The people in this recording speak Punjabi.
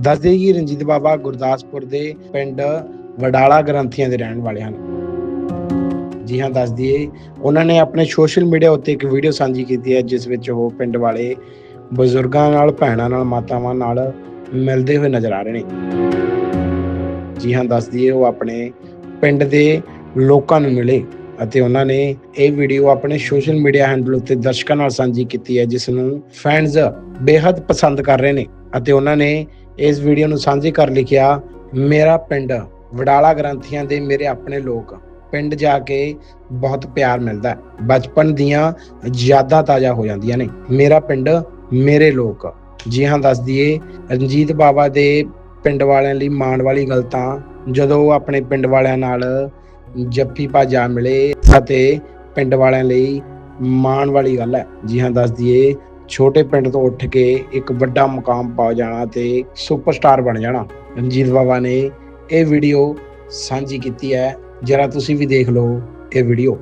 ਦੱਸਦੇ ਕਿ ਰਣਜੀਤ ਬਾਬਾ ਗੁਰਦਾਸਪੁਰ ਦੇ ਪਿੰਡ ਵਡਾਲਾ ਗ੍ਰੰਥੀਆਂ ਦੇ ਰਹਿਣ ਵਾਲੇ ਹਨ। ਜੀ ਹਾਂ, ਦੱਸ ਦਈਏ, ਉਹਨਾਂ ਨੇ ਆਪਣੇ ਸੋਸ਼ਲ ਮੀਡੀਆ ਉੱਤੇ ਇੱਕ ਵੀਡੀਓ ਸਾਂਝੀ ਕੀਤੀ ਹੈ, ਜਿਸ ਵਿੱਚ ਉਹ ਪਿੰਡ ਵਾਲੇ ਬਜ਼ੁਰਗਾਂ ਨਾਲ, ਭੈਣਾਂ ਨਾਲ, ਮਾਤਾਵਾਂ ਨਾਲ ਮਿਲਦੇ ਹੋਏ ਨਜ਼ਰ ਆ ਰਹੇ ਨੇ। ਜੀ ਹਾਂ, ਦੱਸ ਦਈਏ, ਉਹ ਆਪਣੇ ਪਿੰਡ ਦੇ ਲੋਕਾਂ ਨੂੰ ਮਿਲੇ ਅਤੇ ਉਹਨਾਂ ਨੇ ਇਹ ਵੀਡੀਓ ਆਪਣੇ ਸੋਸ਼ਲ ਮੀਡੀਆ ਹੈਂਡਲ ਉੱਤੇ ਦਰਸ਼ਕਾਂ ਨਾਲ ਸਾਂਝੀ ਕੀਤੀ ਹੈ, ਜਿਸ ਨੂੰ ਫੈਨਸ ਬੇहद ਪਸੰਦ ਕਰ ਰਹੇ ਨੇ ਅਤੇ ਉਹਨਾਂ ਨੇ ਇਸ ਵੀਡੀਓ ਨੂੰ ਸਾਂਝੀ ਕਰ ਲਿਖਿਆ, ਮੇਰਾ ਪਿੰਡ ਵਡਾਲਾ ਗ੍ਰੰਥੀਆਂ ਦੇ ਮੇਰੇ ਆਪਣੇ ਲੋਕ, ਪਿੰਡ ਜਾ ਕੇ ਬਹੁਤ ਪਿਆਰ ਮਿਲਦਾ ਬਚਪਨ ਦੀਆਂ ਯਾਦਾਂ ਤਾਜ਼ਾ ਹੋ ਜਾਂਦੀਆਂ ਨੇ। ਮੇਰਾ ਪਿੰਡ ਮੇਰੇ ਲੋਕ, ਜੀ ਹਾਂ, ਦੱਸ ਦਈਏ, ਰਣਜੀਤ ਬਾਵਾ ਦੇ ਪਿੰਡ ਵਾਲਿਆਂ ਲਈ ਮਾਣ ਵਾਲੀ ਗੱਲ ਤਾਂ ਜਦੋਂ ਉਹ ਆਪਣੇ ਪਿੰਡ ਵਾਲਿਆਂ ਨਾਲ ਜੱਫੀ ਭਾਜਾ ਮਿਲੇ ਅਤੇ ਪਿੰਡ ਵਾਲਿਆਂ ਲਈ ਮਾਣ ਵਾਲੀ ਗੱਲ ਹੈ। ਜੀ ਹਾਂ, ਦੱਸ ਦਈਏ ਛੋਟੇ ਪਿੰਡ ਤੋਂ ਉੱਠ ਕੇ ਇੱਕ ਵੱਡਾ ਮੁਕਾਮ ਪਾ ਜਾਣਾ ਤੇ ਸੁਪਰਸਟਾਰ ਬਣ ਜਾਣਾ। ਰਣਜੀਤ ਬਾਵਾ ਨੇ ਇਹ ਵੀਡੀਓ ਸਾਂਝੀ ਕੀਤੀ ਹੈ। ਜਰਾ ਤੁਸੀਂ ਵੀ ਦੇਖ ਲਓ ਇਹ ਵੀਡੀਓ।